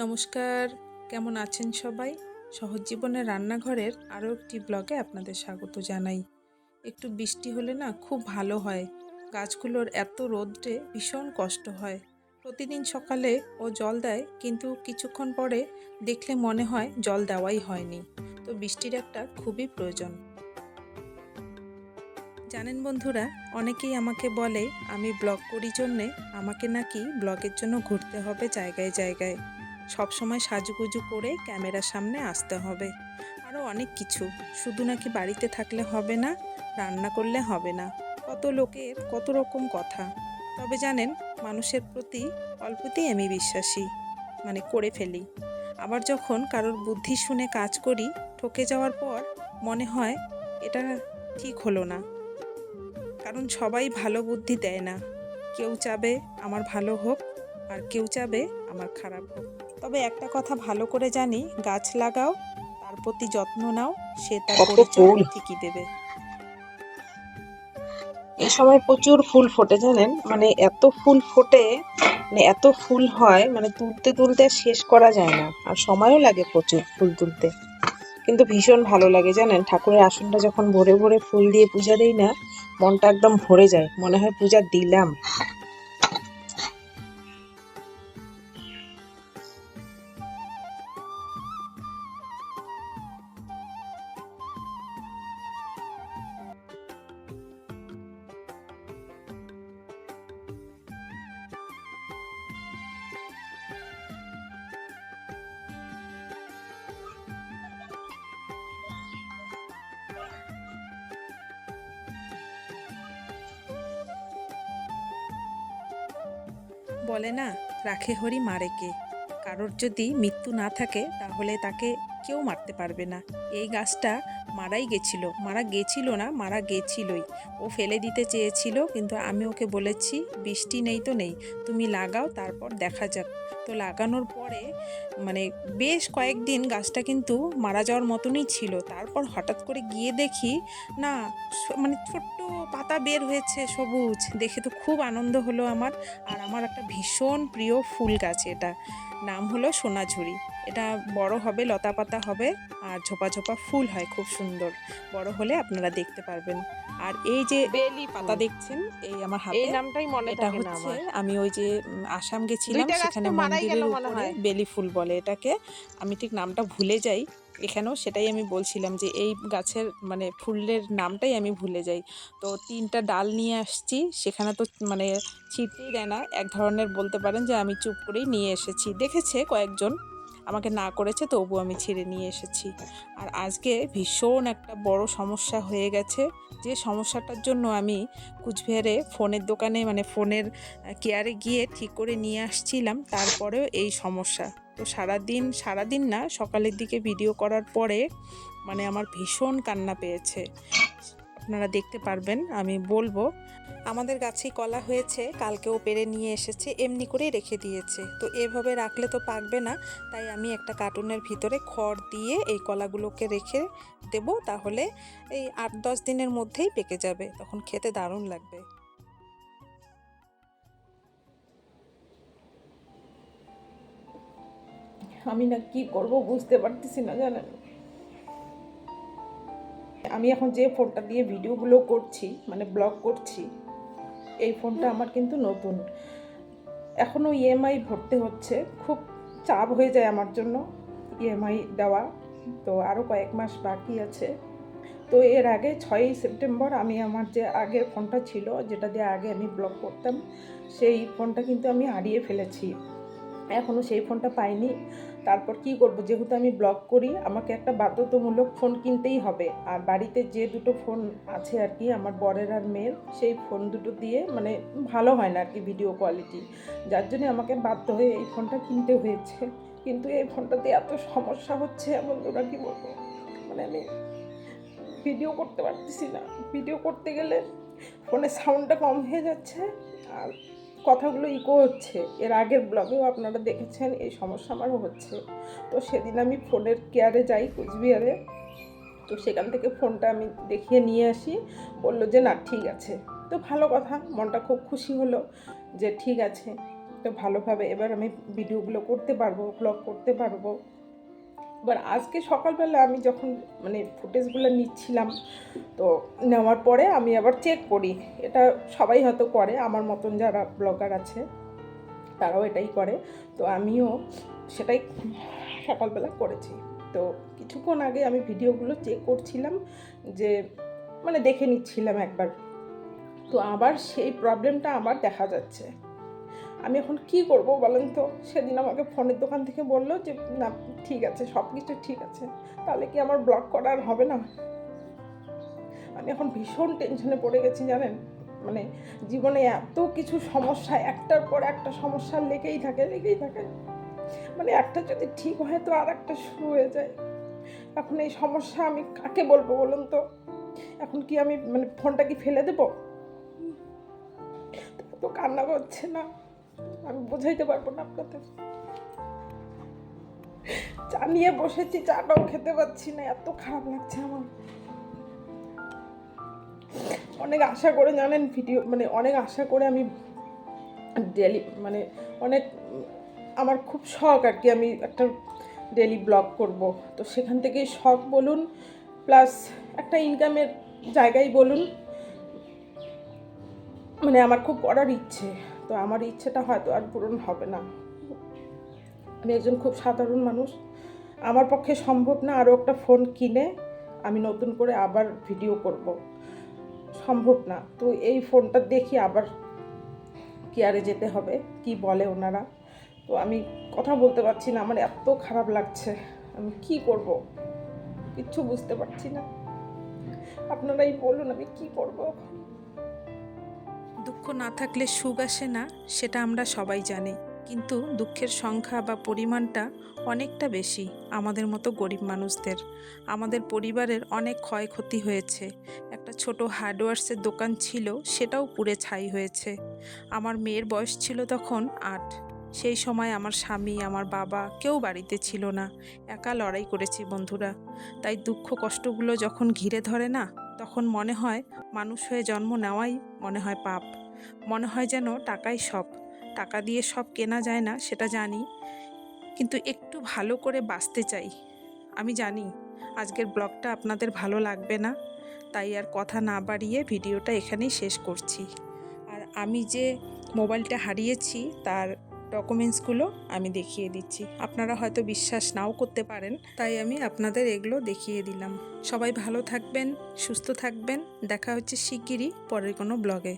নমস্কার, কেমন আছেন সবাই? সহজ জীবনের রান্নাঘরের আরও একটি ব্লগে আপনাদের স্বাগত জানাই। একটু বৃষ্টি হলে না খুব ভালো হয়। গাছগুলোর এত রোদ্রে ভীষণ কষ্ট হয়। প্রতিদিন সকালে ও জল দেয়, কিন্তু কিছুক্ষণ পরে দেখলে মনে হয় জল দেওয়াই হয়নি। তো বৃষ্টির একটা খুবই প্রয়োজন। জানেন বন্ধুরা, অনেকেই আমাকে বলে, আমি ব্লগ করি জন্যে, আমাকে নাকি ব্লগের জন্য ঘুরতে হবে জায়গায় জায়গায়। সব সময় সাজুগুজু করে ক্যামেরার সামনে আসতে হবে। আরও অনেক কিছু। শুধু নাকি বাড়িতে থাকলে হবে না, রান্না করলে হবে না। কত লোকের কত রকম কথা। তবে জানেন, মানুষের প্রতি অল্পতেই আমি বিশ্বাসী মানে করে ফেলি। আবার যখন কারোর বুদ্ধি শুনে কাজ করি, ঠকে যাওয়ার পর মনে হয় এটা ঠিক হলো না। কারণ সবাই ভালো বুদ্ধি দেয় না। কেউ চাবে আমার ভালো হোক, আর কেউ চাবে আমার খারাপ হোক। তবে একটা কথা ভালো করে জানি গাছ লাগাও তার প্রতি যত্ন নাও সে তার পরিচয় ঠিকই দেবে। এই সময় প্রচুর ফুল ফোটে জানেন? মানে এত ফুল ফোটে মানে এত ফুল হয় মানে তুলতে তুলতে আর শেষ করা যায় না। আর সময়ও লাগে প্রচুর ফুল তুলতে। কিন্তু ভীষণ ভালো লাগে জানেন? ঠাকুরের আসনটা যখন ভরে ভরে ফুল দিয়ে পূজা দেই না মনটা একদম ভরে যায়। মনে হয় পূজা দিলাম। বলে না, রাখে হরি মারে কে কারোর যদি মৃত্যু না থাকে, তাহলে তাকে কেউ মারতে পারবে না। এই গাছটা মারাই গেছিল। মারা গেছিল না, মারা গেছিলই। ও ফেলে দিতে চেয়েছিল, কিন্তু আমি ওকে বলেছি, বৃষ্টি নেই তো নেই। তুমি লাগাও, তারপর দেখা যাক। তো লাগানোর পরে মানে বেশ কয়েকদিন গাছটা কিন্তু মারা যাওয়ার মতনই ছিল। তারপর হঠাৎ করে গিয়ে দেখি, না মানে ছোট্ট পাতা বের হয়েছে সবুজ। দেখে তো খুব আনন্দ হলো আমার। আর আমার একটা ভীষণ প্রিয় ফুল গাছ এটা। নাম হলো সোনাঝুরি। এটা বড় হবে লতা পাতা হবে আর ঝোপা ঝোপা ফুল হয় খুব সুন্দর। বড় হলে আপনারা দেখতে পারবেন। আর এই যে বেলি পাতা দেখছেন এই আমার হাতে এই নামটাই মনে এটা হচ্ছে আমি ওই যে আসাম গেছিলাম সেখানে মন্দিরের মনে উপরে। বেলি ফুল বলে এটাকে। আমি ঠিক নামটা ভুলে যাই এখানেও সেটাই আমি বলছিলাম যে এই গাছের মানে ফুলের নামটাই আমি ভুলে যাই। তো তিনটা ডাল নিয়ে আসছি সেখানে তো মানে ছিটতেই দেয় না এক ধরনের বলতে পারেন যে আমি চুপ করেই নিয়ে এসেছি। দেখেছে কয়েকজন? আমাকে না করেছে তবু আমি ছিঁড়ে নিয়ে এসেছি। আর আজকে ভীষণ একটা বড় সমস্যা হয়ে গেছে। যে সমস্যাটার জন্য আমি কুচবিহারে ফোনের দোকানে মানে ফোনের কেয়ারে গিয়ে ঠিক করে নিয়ে আসছিলাম, তারপরেও এই সমস্যা। তো সারাদিন সারাদিন না, সকালের দিকে ভিডিও করার পরে মানে আমার ভীষণ কান্না পেয়েছে। আপনারা দেখতে পারবেন, আমি বলব। আমাদের গাছেই কলা হয়েছে, কালকেও পেরে নিয়ে এসেছে, এমনি করেই রেখে দিয়েছে। তো এভাবে রাখলে তো পাকবে না, তাই আমি একটা কার্টুনের ভিতরে খড় দিয়ে এই কলাগুলোকে রেখে দেব, তাহলে এই আট দশ দিনের মধ্যেই পেকে যাবে, তখন খেতে দারুণ লাগবে। আমি না কি করব বুঝতে পারতেছি না জানেন। আমি এখন যে ফোনটা দিয়ে ভিডিওগুলো করছি মানে ব্লগ করছি, এই ফোনটা আমার কিন্তু নতুন। এখনও ইএমআই ভরতে হচ্ছে, খুব চাপ হয়ে যায় আমার জন্য ইএমআই দেওয়া, তো আরও কয়েক মাস বাকি আছে। তো এর আগে ছয়ই সেপ্টেম্বর আমি আমার যে আগের ফোনটা ছিল, যেটা দিয়ে আগে আমি ব্লগ করতাম, সেই ফোনটা কিন্তু আমি হারিয়ে ফেলেছি। এখনও সেই ফোনটা পাইনি। তারপর কি করব? যেহেতু আমি ব্লগ করি, আমাকে একটা বাধ্যতামূলক ফোন কিনতেই হবে। আর বাড়িতে যে দুটো ফোন আছে আর কি, আমার বরের আর মেয়ের, সেই ফোন দুটো দিয়ে মানে ভালো হয় না আর কি ভিডিও কোয়ালিটি যার জন্য আমাকে বাধ্য হয়ে এই ফোনটা কিনতে হয়েছে। কিন্তু এই ফোনটাতে এত সমস্যা হচ্ছে ওরা কি বলব? মানে আমি ভিডিও করতে পারতেছি না। ভিডিও করতে গেলে ফোনের সাউন্ডটা কম হয়ে যাচ্ছে। আর কথাগুলো ইকো হচ্ছে। এর আগের ব্লগেও আপনারা দেখেছেন এই সমস্যা আমারও হচ্ছে। তো সেদিন আমি ফোনের কেয়ারে যাই কুচবিহারে। তো সেখান থেকে ফোনটা আমি দেখিয়ে নিয়ে আসি। বলল যে, না, ঠিক আছে। তো ভালো কথা, মনটা খুব খুশি হলো যে, ঠিক আছে। তো ভালোভাবে এবার আমি ভিডিওগুলো করতে পারব ব্লগ করতে পারব। এবার আজকে সকালবেলা আমি যখন মানে ফুটেজগুলো নিচ্ছিলাম, তো নেওয়ার পরে আমি আবার চেক করি। এটা সবাই হয়তো করে, আমার মতন যারা ব্লগার আছে, তারাও এটাই করে। তো আমিও সেটাই সকালবেলা করেছি। তো কিছুক্ষণ আগে আমি ভিডিওগুলো চেক করছিলাম, যে মানে দেখে নিচ্ছিলাম একবার। তো আবার সেই প্রবলেমটা আমার দেখা যাচ্ছে। আমি এখন কি করব বলেন তো? সেদিন আমাকে ফোনের দোকান থেকে বলল যে, না, ঠিক আছে, সব কিছু ঠিক আছে। তাহলে কি আমার ব্লক করা আর হবে না? আমি এখন ভীষণ টেনশনে পড়ে গেছি, জানেন? মানে জীবনে এত কিছু সমস্যা, একটার পর একটা সমস্যা লেগেই থাকে লেগেই থাকে। মানে একটা যদি ঠিক হয় তো আর একটা শুরু হয়ে যায়। এখন এই সমস্যা আমি কাকে বলব বলুন তো? এখন কি আমি মানে ফোনটা কি ফেলে দেবো? তো কান্না করছে না। আমি বোঝাইতে পারব না আপনাদের। চা নিয়ে বসেছি, চাটাও খেতে পাচ্ছি না, এত খারাপ লাগছে আমার। অনেক আশা করে জানেন, ভিডিও মানে অনেক আশা করে আমি ডেলি মানে অনেক আমার খুব শখ আর কি, আমি একটা ডেলি ব্লগ করব। তো সেখান থেকেই শখ বলুন, প্লাস একটা ইনকামের জায়গায় বলুন। মানে আমার খুব করার ইচ্ছে। তো আমার ইচ্ছেটা হয়তো আর পূরণ হবে না। আমি একজন খুব সাধারণ মানুষ। আমার পক্ষে সম্ভব না আরও একটা ফোন কিনে আমি নতুন করে আবার ভিডিও করব। সম্ভব না। তো এই ফোনটা দেখি আবার কেয়ারে যেতে হবে, কি বলে ওনারা। তো আমি কথা বলতে পারছি না, আমার এত খারাপ লাগছে। আমি কি করব? কিচ্ছু বুঝতে পারছি না। আপনারাই বলুন আমি কি করব এখন। দুঃখ না থাকলে সুখ আসে না, সেটা আমরা সবাই জানি। কিন্তু দুঃখের সংখ্যা বা পরিমাণটা অনেকটা বেশি আমাদের মতো গরিব মানুষদের। আমাদের পরিবারের অনেক ক্ষয়ক্ষতি হয়েছে। একটা ছোট হার্ডওয়ার্সের দোকান ছিল, সেটাও পুড়ে ছাই হয়েছে। আমার মেয়ের বয়স ছিল তখন আট। সেই সময় আমার স্বামী, আমার বাবা কেউ বাড়িতে ছিল না। একা লড়াই করেছি বন্ধুরা। তাই দুঃখ কষ্টগুলো যখন ঘিরে ধরে না তখন মনে হয় মানুষ হয়ে জন্ম নেওয়াই মনে হয় পাপ। মনে হয় যেন টাকাই সব। টাকা দিয়ে সব কেনা যায় না, সেটা জানি। কিন্তু একটু ভালো করে বাঁচতে চাই। আমি জানি আজকের ব্লগটা আপনাদের ভালো লাগবে না, তাই আর কথা না বাড়িয়ে ভিডিওটা এখানেই শেষ করছি। আর আমি যে মোবাইলটা হারিয়েছি, তার ডকুমেন্টসগুলো আমি দেখিয়ে দিচ্ছি। আপনারা হয়তো বিশ্বাস নাও করতে পারেন, তাই আমি আপনাদের এগুলো দেখিয়ে দিলাম। সবাই ভালো থাকবেন, সুস্থ থাকবেন। দেখা হচ্ছে শিগগিরই পরের কোনো ব্লগে।